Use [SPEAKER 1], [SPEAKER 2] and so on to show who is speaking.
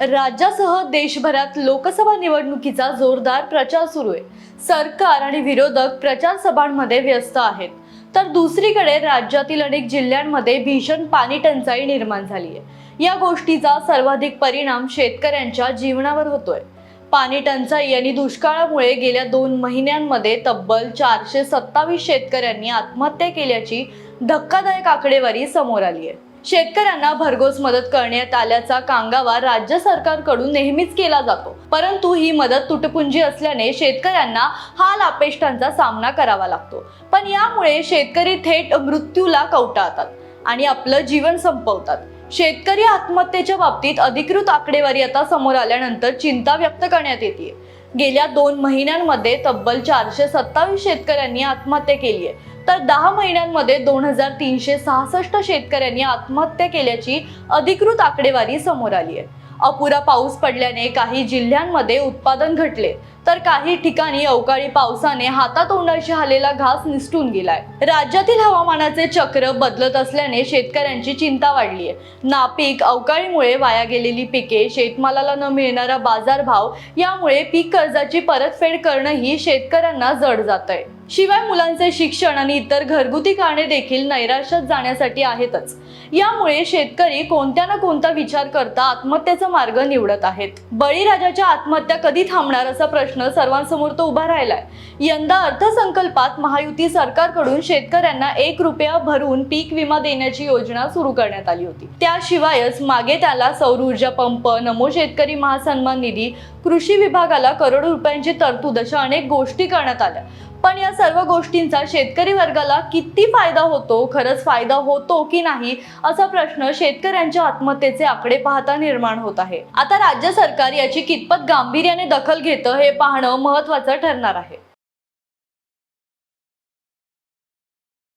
[SPEAKER 1] राज्यासह देशभरात लोकसभा निवडणुकीचा जोरदार प्रचार सुरू आहे. सरकार आणि विरोधक प्रचार सभांमध्ये व्यस्त आहेत. तर दुसरीकडे राज्यातील अनेक जिल्ह्यांमध्ये भीषण पाणी टंचाई निर्माण झाली आहे. या गोष्टीचा सर्वाधिक परिणाम शेतकऱ्यांच्या जीवनावर होतोय. पाणी टंचाई आणि दुष्काळामुळे गेल्या दोन महिन्यांमध्ये तब्बल चारशे सत्तावीस शेतकऱ्यांनी आत्महत्या केल्याची धक्कादायक आकडेवारी समोर आली आहे. शेतकऱ्यांना भरघोस मदत करण्यात आल्याचा कांगावा राज्य सरकारकडून नेहमीच केला जातो. परंतु ही मदत तुटपुंजी असल्याने शेतकऱ्यांना हाल अपेष्टांचा सामना करावा लागतो. पण यामुळे शेतकरी थेट मृत्यूला कवटाळतात आणि आपलं जीवन संपवतात. शेतकरी आत्महत्येच्या बाबतीत अधिकृत आकडेवारी आता समोर आल्यानंतर चिंता व्यक्त करण्यात येते गेल्या दोन महिन्यांमध्ये तब्बल चारशे सत्तावीस शेतकऱ्यांनी आत्महत्या केली आहे तर दहा महिन्यांमध्ये दोन हजार तीनशे सहासष्ट शेतकऱ्यांनी आत्महत्या केल्याची अधिकृत आकडेवारी समोर आली आहे अपुरा पाऊस पडल्याने काही जिल्ह्यांमध्ये उत्पादन घटले. तर काही ठिकाणी अवकाळी पावसाने हातातोंडाशी आलेला घास निसटून गेलाय. राज्यातील हवामानाचे चक्र बदलत असल्याने शेतकऱ्यांची चिंता वाढली आहे नापीक अवकाळीमुळे वाया गेलेली पिके शेतमालाला न मिळणारा बाजारभाव यामुळे पीक कर्जाची परतफेड करणंही शेतकऱ्यांना जड जात आहे शिवाय मुलांचे शिक्षण आणि इतर घरगुती कारणे देखील नैराश्यात जाण्यासाठी आहेतच. यामुळे शेतकरी कोणत्या ना कोणता विचार करता आत्महत्येचा मार्ग निवडत आहेत. बळीराजाच्या आत्महत्या कधी थांबणार असा प्रश्न सर्वांसमोर तो उभा राहिलाय. यंदा अर्थसंकल्पात महायुती सरकारकडून शेतकऱ्यांना एक रुपया भरून पीक विमा देण्याची योजना सुरू करण्यात आली होती. त्याशिवायच मागे त्याला सौर ऊर्जा पंप नमो शेतकरी महासन्मान निधी कृषी विभागाला करोडो रुपयांची तरतूद अशा अनेक गोष्टी करण्यात आल्या. पण या सर्व गोष्टींचा शेतकरी वर्गाला किती फायदा होतो खरंच फायदा होतो की नाही असा प्रश्न शेतकऱ्यांच्या आत्महत्येचे आकडे पाहता निर्माण होत आहे. आता राज्य सरकार याची कितपत गांभीर्याने दखल घेतं हे पाहणं महत्वाचं ठरणार आहे.